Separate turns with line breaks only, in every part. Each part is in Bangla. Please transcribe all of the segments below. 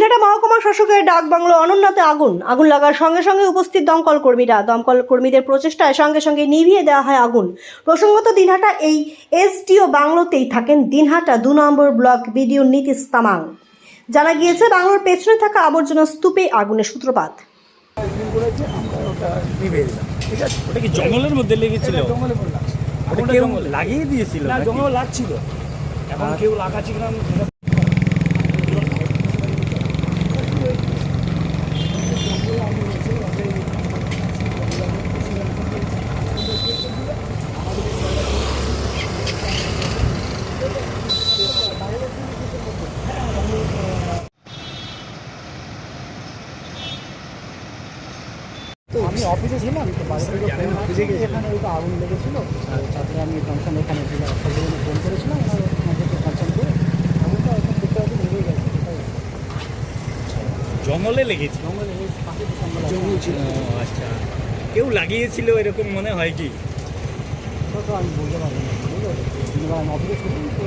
দিনহাটা মহকুমা শাসকের ডাক বাংলো অনন্যাতে আগুন। আগুন লাগার সঙ্গে সঙ্গে উপস্থিত দমকল কর্মীরা। দমকল কর্মীদের প্রচেষ্টায় সঙ্গে সঙ্গে নিভিয়ে দেওয়া হয় আগুন। প্রসঙ্গত দিনহাটা এই এসডিও বাংলোতেই থাকেন দিনহাটা দু নম্বর ব্লক বিডিও নীতিশ তামাং। জানা গিয়েছে বাংলোর পেছনে থাকা আবর্জনা স্তূপে আগুনের সূত্রপাত।
দিন করেছে আমরা ওটা নিভে দিলাম ঠিক আছে
ওটা কি জঙ্গলের মধ্যে লেগেছিল?
জঙ্গলে
কেউ লাগিয়ে দিয়েছিল
না জঙ্গল লাগছিল। এখন কেউ লাগাচ্ছি কিনা আমি অফিসে ছিলাম তো বাড়ি থেকে ফোন আসছে যে এখানে ওই তো আগুন লেগেছিল। তারপরে আমি ফাংশন এখানে ফোন করেছিলাম আমাদেরকে করে আগুনটা এখন দেখতে পাচ্ছি লেগে গেছে
জঙ্গলে লেগেছে?
জঙ্গলে ছিল।
আচ্ছা। কেউ লাগিয়েছিল এরকম মনে হয় কি?
তো আমি বলতে পারব না বুঝতে পারছ আমি অফিসে ছিলাম তো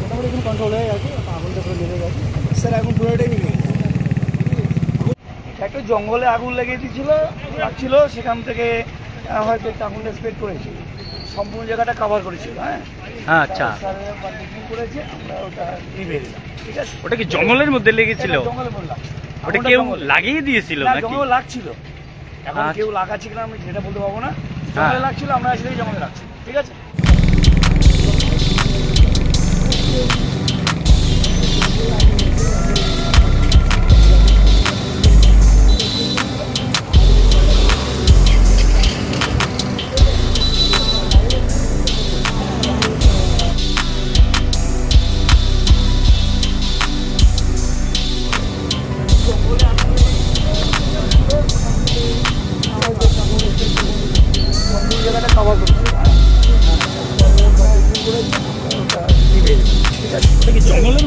মোটামুটি এখন কন্ট্রোল হয়ে গেছে আগুনটা পুরো লেগে গেছে। স্যার এখন পুরোটাই নিয়ে একটা জঙ্গলে আগুন লেগে দিয়েছিল লাগছিল সেখান থেকে হয়তো একটা আগুনটা স্প্রেড করেছে। সম্পূর্ণ জায়গাটা কভার করেছিল হ্যাঁ?
আচ্ছা।
করেছে আমরা ওটা নিভে দিলাম ঠিক আছে?
ওটা কি জঙ্গলের মধ্যে লেগেছিল?
জঙ্গলে বললাম।
ওটা কেউ লাগিয়ে দিয়েছিল নাকি?
জঙ্গলে লাগছিল। এখন
আচ্ছা।
কেউ লাগাচ্ছে কিনা আমি সেটা বলতে পারব না।
হ্যাঁ।
জঙ্গলে লাগছিল আমরা আসলে জঙ্গলে ঠিক আছে?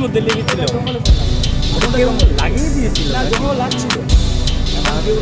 মধ্যে লেগেছিল লাগিয়ে দিয়েছিল।
না
নাকি?
লাগছিল। কেউ